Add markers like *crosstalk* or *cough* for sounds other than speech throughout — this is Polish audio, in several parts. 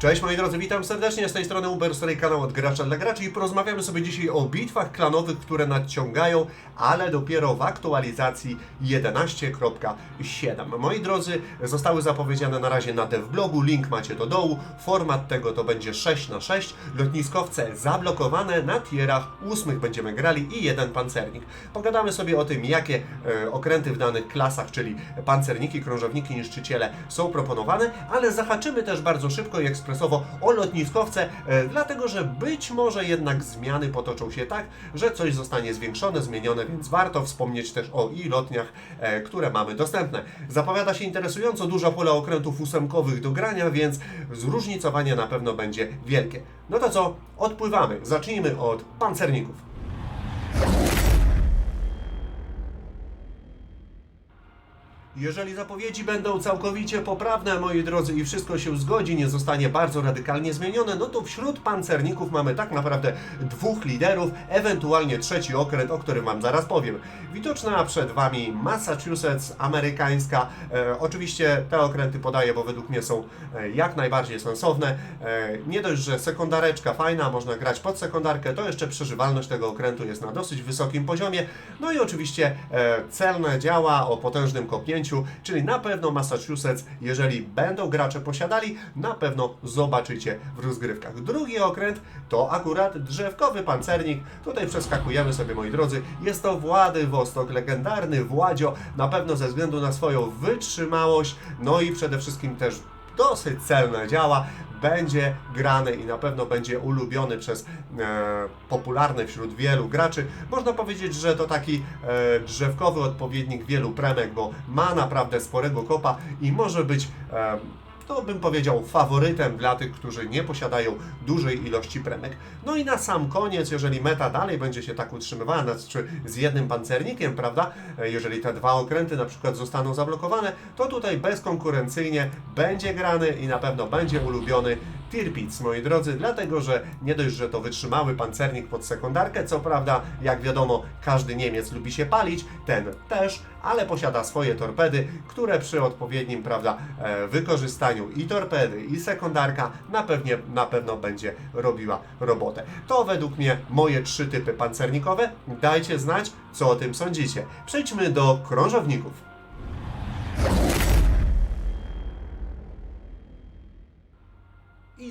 Cześć moi drodzy, witam serdecznie. Z tej strony Uber, z której kanał od gracza dla graczy i porozmawiamy sobie dzisiaj o bitwach klanowych, które nadciągają, ale dopiero w aktualizacji 11.7. Moi drodzy, zostały zapowiedziane na razie na devblogu, link macie do dołu, format tego to będzie 6 na 6 lotniskowce zablokowane, na tierach ósmych. Będziemy grali i jeden pancernik. Pogadamy sobie o tym, jakie e, okręty w danych klasach, czyli pancerniki, krążowniki, niszczyciele są proponowane, ale zahaczymy też bardzo szybko i o lotniskowce, e, dlatego że być może jednak zmiany potoczą się tak, że coś zostanie zwiększone, zmienione, więc warto wspomnieć też o i lotniach, e, które mamy dostępne. Zapowiada się interesująco duża pula okrętów ósemkowych do grania, więc zróżnicowanie na pewno będzie wielkie. No to co? Odpływamy. Zacznijmy od pancerników. Jeżeli zapowiedzi będą całkowicie poprawne, moi drodzy, i wszystko się zgodzi, nie zostanie bardzo radykalnie zmienione, no to wśród pancerników mamy tak naprawdę dwóch liderów, ewentualnie trzeci okręt, o którym Wam zaraz powiem. Widoczna przed Wami Massachusetts, amerykańska. E, oczywiście te okręty podaję, bo według mnie są e, jak najbardziej sensowne. E, nie dość, że sekundareczka fajna, można grać pod sekundarkę, to jeszcze przeżywalność tego okrętu jest na dosyć wysokim poziomie. No i oczywiście e, celne działa o potężnym kopnięciu, czyli na pewno Massachusetts, jeżeli będą gracze posiadali, na pewno zobaczycie w rozgrywkach. Drugi okręt to akurat drzewkowy pancernik. Tutaj przeskakujemy sobie, moi drodzy. Jest to Władywostok, legendarny Władzio, na pewno ze względu na swoją wytrzymałość, no i przede wszystkim też dosyć celne działa, będzie grany i na pewno będzie ulubiony przez e, popularny wśród wielu graczy. Można powiedzieć, że to taki e, drzewkowy odpowiednik wielu premek, bo ma naprawdę sporego kopa i może być e, to bym powiedział faworytem dla tych, którzy nie posiadają dużej ilości premek. No i na sam koniec, jeżeli meta dalej będzie się tak utrzymywała, znaczy z jednym pancernikiem, prawda, e, jeżeli te dwa okręty na przykład zostaną zablokowane, to tutaj bezkonkurencyjnie będzie grany i na pewno będzie ulubiony Tirpitz, moi drodzy, dlatego, że nie dość, że to wytrzymały pancernik pod sekundarkę, co prawda, jak wiadomo, każdy Niemiec lubi się palić, ten też, ale posiada swoje torpedy, które przy odpowiednim, prawda, e, wykorzystaniu i torpedy, i sekundarka na, pewnie, na pewno będzie robiła robotę. To według mnie moje trzy typy pancernikowe. Dajcie znać, co o tym sądzicie. Przejdźmy do krążowników.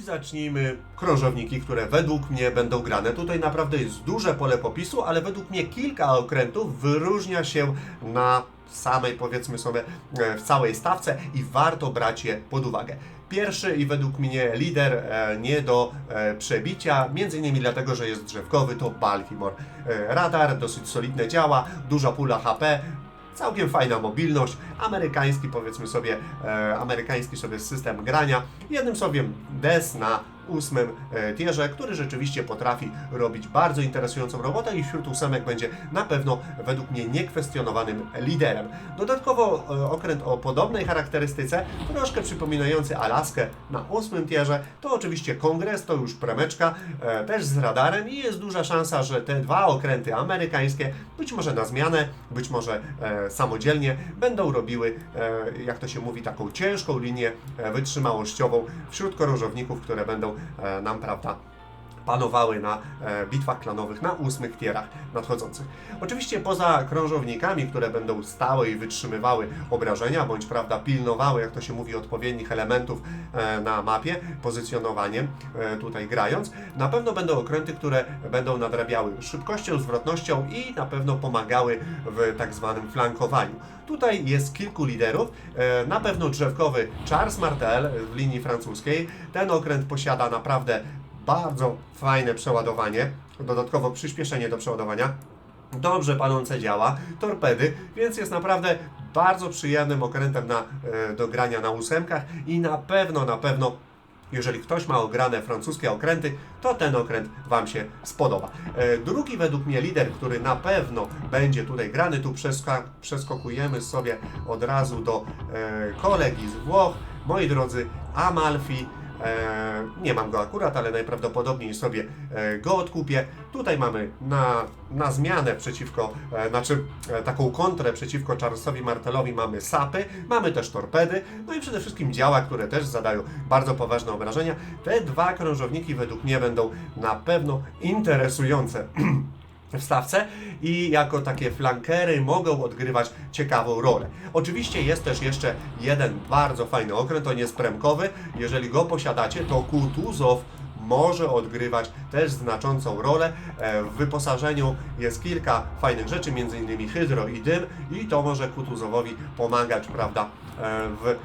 Zacznijmy krążowniki, które według mnie będą grane. Tutaj naprawdę jest duże pole popisu, ale według mnie kilka okrętów wyróżnia się na samej, powiedzmy sobie, e, w całej stawce i warto brać je pod uwagę. Pierwszy i według mnie lider e, nie do e, przebicia, między innymi dlatego, że jest drzewkowy, to Baltimore. Radar dosyć solidne działa, duża pula HP, Całkiem fajna mobilność, amerykański powiedzmy sobie, e, amerykański sobie system grania. Jednym słowem DES na ósmym e, tierze, który rzeczywiście potrafi robić bardzo interesującą robotę i wśród ósemek będzie na pewno według mnie niekwestionowanym liderem. Dodatkowo e, okręt o podobnej charakterystyce, troszkę przypominający Alaskę na ósmym tierze, to oczywiście Kongres, to już premeczka, e, też z radarem i jest duża szansa, że te dwa okręty amerykańskie, być może na zmianę, być może samodzielnie, będą robiły, jak to się mówi, taką ciężką linię wytrzymałościową wśród krążowników, które będą nam, prawda, panowały na e, bitwach klanowych na ósmych tierach nadchodzących. Oczywiście poza krążownikami, które będą stały i wytrzymywały obrażenia, bądź prawda pilnowały, jak to się mówi, odpowiednich elementów e, na mapie, pozycjonowaniem e, tutaj grając, na pewno będą okręty, które będą nadrabiały szybkością, zwrotnością i na pewno pomagały w tak zwanym flankowaniu. Tutaj jest kilku liderów, na pewno drzewkowy Charles Martel w linii francuskiej. Ten okręt posiada naprawdę bardzo fajne przeładowanie, dodatkowo przyspieszenie do przeładowania. Dobrze palące działa, torpedy, więc jest naprawdę bardzo przyjemnym okrętem na, e, do grania na ósemkach i na pewno, na pewno jeżeli ktoś ma ograne francuskie okręty, to ten okręt Wam się spodoba. E, Drugi według mnie lider, który na pewno będzie tutaj grany, tu przeskakujemy sobie od razu do e, kolegi z Włoch. Moi drodzy, Amalfi nie mam go akurat, ale najprawdopodobniej sobie e, go odkupię. Tutaj mamy na, na zmianę przeciwko, e, znaczy e, taką kontrę przeciwko Charlesowi Martelowi mamy sapy, mamy też torpedy, no i przede wszystkim działa, które też zadają bardzo poważne obrażenia. Te dwa krążowniki według mnie będą na pewno interesujące. *clears throat* w stawce i jako takie flankery mogą odgrywać ciekawą rolę. Oczywiście jest też jeszcze jeden bardzo fajny okręt, on jest premkowy. Jeżeli go posiadacie, to Kutuzow może odgrywać też znaczącą rolę. E, W wyposażeniu jest kilka fajnych rzeczy, m.in. hydro i dym i to może Kutuzowowi pomagać, prawda, e, w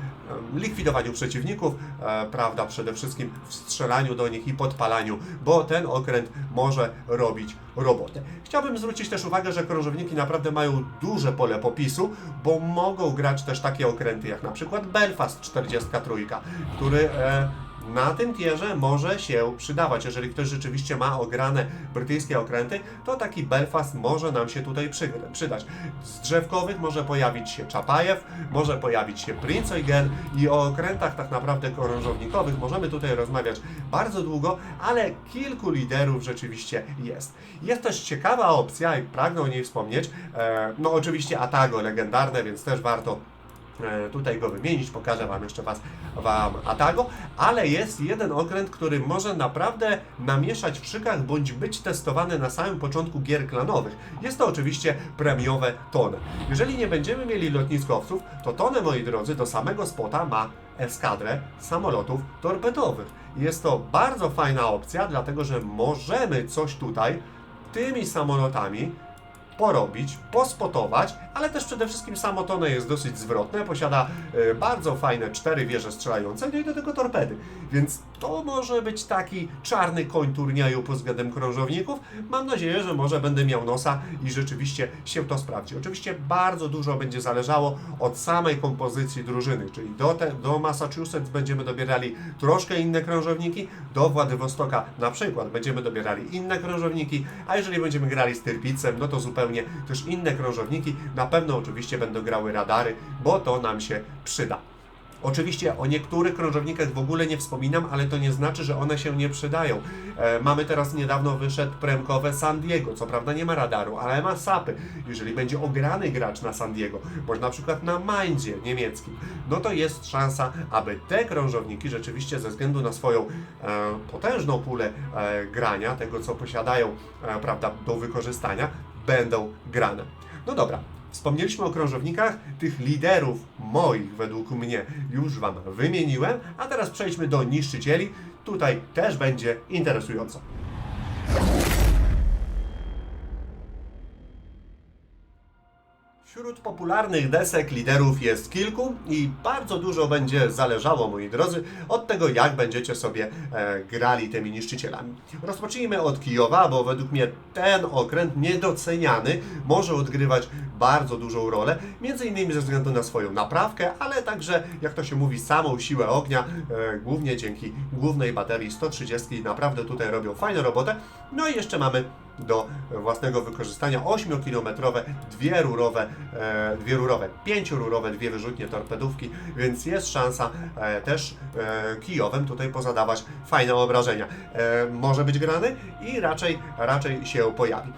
likwidowaniu przeciwników, e, prawda, przede wszystkim w strzelaniu do nich i podpalaniu, bo ten okręt może robić robotę. Chciałbym zwrócić też uwagę, że krążowniki naprawdę mają duże pole popisu, bo mogą grać też takie okręty jak na przykład Belfast 43, który e, na tym tierze może się przydawać. Jeżeli ktoś rzeczywiście ma ograne brytyjskie okręty, to taki Belfast może nam się tutaj przy, przydać. Z drzewkowych może pojawić się Czapajew, może pojawić się Prince Eugen i o okrętach tak naprawdę orężownikowych możemy tutaj rozmawiać bardzo długo, ale kilku liderów rzeczywiście jest. Jest też ciekawa opcja i pragnę o niej wspomnieć, e, no oczywiście Atago legendarne, więc też warto tutaj go wymienić, pokażę Wam jeszcze was, Wam Atago, ale jest jeden okręt, który może naprawdę namieszać w szykach, bądź być testowany na samym początku gier klanowych. Jest to oczywiście premiowe Tone. Jeżeli nie będziemy mieli lotniskowców, to Tone, moi drodzy, do samego spota ma eskadrę samolotów torpedowych. Jest to bardzo fajna opcja, dlatego że możemy coś tutaj tymi samolotami porobić, pospotować, ale też przede wszystkim samo Tone jest dosyć zwrotne, posiada e, bardzo fajne cztery wieże strzelające, no i do tego torpedy. Więc to może być taki czarny koń turnieju pod względem krążowników. Mam nadzieję, że może będę miał nosa i rzeczywiście się to sprawdzi. Oczywiście bardzo dużo będzie zależało od samej kompozycji drużyny, czyli do, te, do Massachusetts będziemy dobierali troszkę inne krążowniki, do Władywostoka na przykład będziemy dobierali inne krążowniki, a jeżeli będziemy grali z Tyrpicem, no to zupełnie też inne krążowniki. Na pewno oczywiście będą grały radary, bo to nam się przyda. Oczywiście o niektórych krążownikach w ogóle nie wspominam, ale to nie znaczy, że one się nie przydają. E, mamy teraz niedawno wyszedł premkowe San Diego, co prawda nie ma radaru, ale ma sapy. Jeżeli będzie ograny gracz na San Diego, bądź na przykład na Mainzie niemieckim, no to jest szansa, aby te krążowniki rzeczywiście ze względu na swoją e, potężną pulę e, grania, tego co posiadają, e, prawda, do wykorzystania, będą grane. No dobra, Wspomnieliśmy o krążownikach, tych liderów moich według mnie już Wam wymieniłem, a teraz przejdźmy do niszczycieli. Tutaj też będzie interesująco. Wśród popularnych desek liderów jest kilku i bardzo dużo będzie zależało, moi drodzy, od tego, jak będziecie sobie e, grali tymi niszczycielami. Rozpocznijmy od Kijowa, bo według mnie ten okręt niedoceniany może odgrywać bardzo dużą rolę, między innymi ze względu na swoją naprawkę, ale także, jak to się mówi, samą siłę ognia, e, głównie dzięki głównej baterii 130 naprawdę tutaj robią fajną robotę. No i jeszcze mamy do własnego wykorzystania 8-kilometrowe, dwie rurowe, e, dwie rurowe, pięciorurowe, dwie wyrzutnie torpedówki, więc jest szansa e, też e, Kijowem tutaj pozadawać fajne obrażenia. E, może być grany i raczej, raczej się pojawi.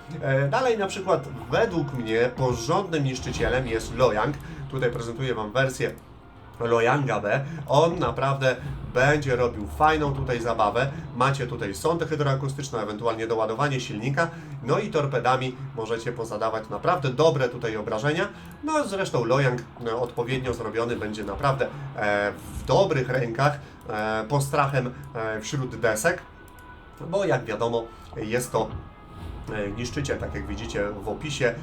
Dalej na przykład według mnie porządnym niszczycielem jest Lojang. Tutaj prezentuję Wam wersję Lojanga B. On naprawdę będzie robił fajną tutaj zabawę. Macie tutaj sondę hydroakustyczną, ewentualnie doładowanie silnika, no i torpedami możecie pozadawać naprawdę dobre tutaj obrażenia. No zresztą Lojang e, odpowiednio zrobiony będzie naprawdę e, w dobrych rękach, e, postrachem e, wśród desek, bo jak wiadomo jest to niszczyciel, tak jak widzicie w opisie.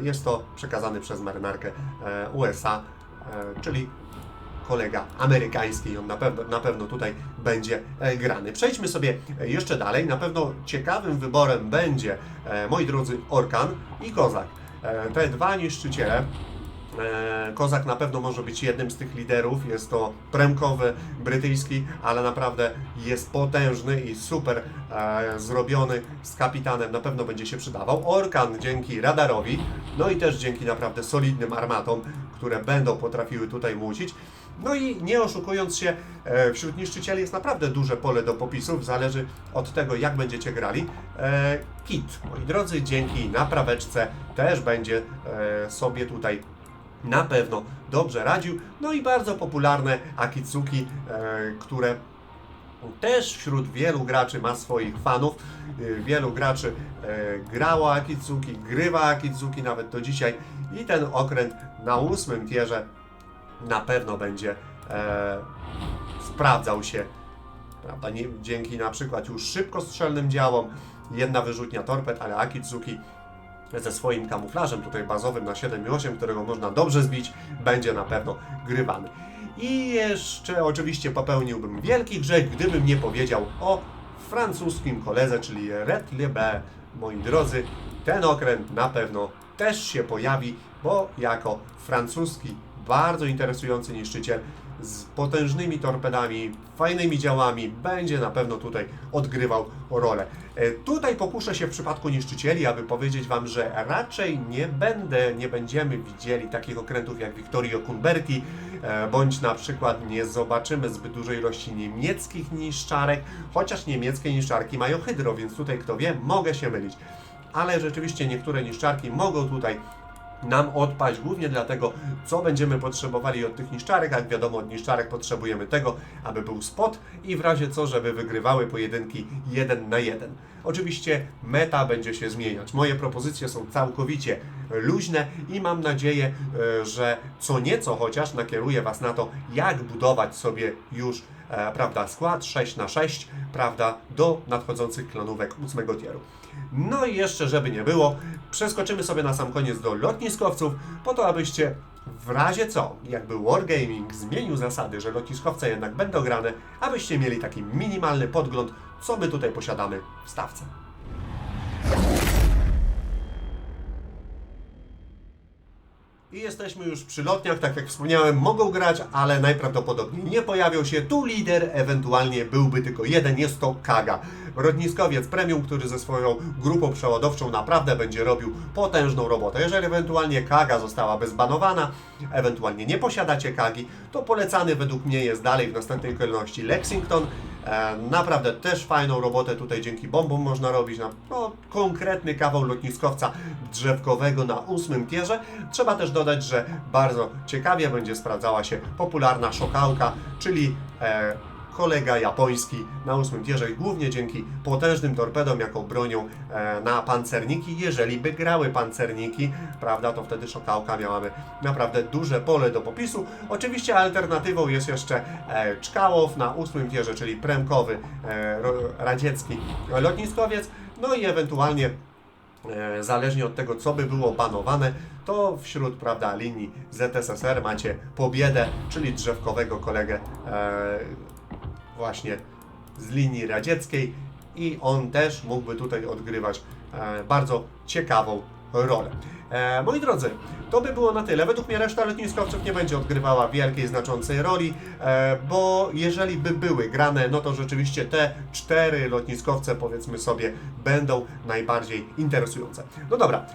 Jest to przekazany przez marynarkę USA, czyli kolega amerykański i on na pewno, na pewno tutaj będzie e, grany. Przejdźmy sobie e, jeszcze dalej. Na pewno ciekawym wyborem będzie, e, moi drodzy, Orkan i Kozak. Te dwa niszczyciele Kozak na pewno może być jednym z tych liderów. Jest to premkowy brytyjski, ale naprawdę jest potężny i super e, zrobiony z kapitanem. Na pewno będzie się przydawał. Orkan dzięki radarowi, no i też dzięki naprawdę solidnym armatom, które będą potrafiły tutaj mucić. No i nie oszukując się, e, wśród niszczycieli jest naprawdę duże pole do popisów, zależy od tego, jak będziecie grali. E, Kit, moi drodzy, dzięki napraweczce też będzie e, sobie tutaj na pewno dobrze radził. No i bardzo popularne Akitsuki, które też wśród wielu graczy ma swoich fanów. Wielu graczy grało Akitsuki, grywa Akitsuki nawet do dzisiaj i ten okręt na ósmym tierze na pewno będzie e, sprawdzał się. Prawda? Nie, dzięki na przykład już szybkostrzelnym działom, jedna wyrzutnia torped, ale Akitsuki ze swoim kamuflażem tutaj bazowym na 7,8, którego można dobrze zbić, będzie na pewno grywany. I jeszcze oczywiście popełniłbym wielki grzech, gdybym nie powiedział o francuskim koledze, czyli Red Liebe. Moi drodzy, ten okręt na pewno też się pojawi, bo jako francuski, bardzo interesujący niszczyciel z potężnymi torpedami, fajnymi działami, będzie na pewno tutaj odgrywał rolę. E, Tutaj pokuszę się w przypadku niszczycieli, aby powiedzieć Wam, że raczej nie będę, nie będziemy widzieli takich okrętów jak Vittorio Cumberti, e, bądź na przykład nie zobaczymy zbyt dużej ilości niemieckich niszczarek, chociaż niemieckie niszczarki mają hydro, więc tutaj kto wie, mogę się mylić. Ale rzeczywiście niektóre niszczarki mogą tutaj nam odpaść, głównie dlatego, co będziemy potrzebowali od tych niszczarek. Jak wiadomo, od niszczarek potrzebujemy tego, aby był spot i w razie co, żeby wygrywały pojedynki jeden na jeden. Oczywiście meta będzie się zmieniać. Moje propozycje są całkowicie luźne i mam nadzieję, e, że co nieco chociaż nakieruję Was na to, jak budować sobie już prawda, skład 6 na 6 prawda, do nadchodzących klanówek 8 tieru. No i jeszcze, żeby nie było, przeskoczymy sobie na sam koniec do lotniskowców, po to, abyście w razie co, jakby Wargaming zmienił zasady, że lotniskowce jednak będą grane, abyście mieli taki minimalny podgląd, co my tutaj posiadamy w stawce. I jesteśmy już przy lotniach, tak jak wspomniałem, mogą grać, ale najprawdopodobniej nie pojawią się. Tu lider ewentualnie byłby tylko jeden, jest to Kaga. Lotniskowiec premium, który ze swoją grupą przeładowczą naprawdę będzie robił potężną robotę. Jeżeli ewentualnie Kaga zostałaby zbanowana, ewentualnie nie posiadacie Kagi, to polecany według mnie jest dalej w następnej kolejności Lexington. E, naprawdę też fajną robotę tutaj dzięki bombom można robić. Na, no, konkretny kawał lotniskowca drzewkowego na ósmym tierze. Trzeba też dodać, że bardzo ciekawie będzie sprawdzała się popularna szokałka, czyli e, kolega japoński na ósmym tierze, głównie dzięki potężnym torpedom jako bronią e, na pancerniki. Jeżeli by grały pancerniki, prawda, to wtedy szokałka miałaby naprawdę duże pole do popisu. Oczywiście alternatywą jest jeszcze e, Czkałow na ósmym tierze, czyli premkowy e, radziecki lotniskowiec, no i ewentualnie zależnie od tego, co by było banowane, to wśród prawda, linii ZSSR macie pobiedę, czyli drzewkowego kolegę e, właśnie z linii radzieckiej i on też mógłby tutaj odgrywać e, bardzo ciekawą rolę. E, moi drodzy, to by było na tyle. Według mnie reszta lotniskowców nie będzie odgrywała wielkiej, znaczącej roli, e, bo jeżeli by były grane, no to rzeczywiście te cztery lotniskowce, powiedzmy sobie, będą najbardziej interesujące. No dobra,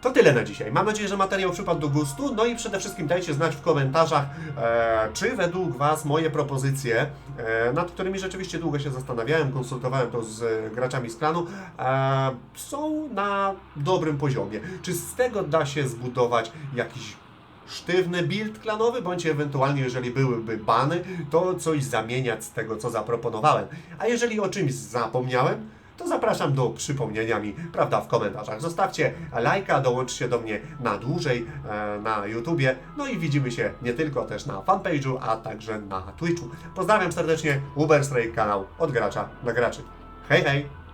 to tyle na dzisiaj. Mam nadzieję, że materiał przypadł do gustu. No i przede wszystkim dajcie znać w komentarzach, e, czy według Was moje propozycje, e, nad którymi rzeczywiście długo się zastanawiałem, konsultowałem to z e, graczami z klanu, e, są na dobrym poziomie. Czy z tego da się zbudować jakiś sztywny build klanowy, bądź ewentualnie, jeżeli byłyby bany, to coś zamieniać z tego, co zaproponowałem. A jeżeli o czymś zapomniałem, to zapraszam do przypomnienia mi, prawda, w komentarzach. Zostawcie lajka, dołączcie do mnie na dłużej e, na YouTubie, no i widzimy się nie tylko też na fanpage'u, a także na Twitchu. Pozdrawiam serdecznie, Uber Stray, kanał od gracza graczy. Hej, hej!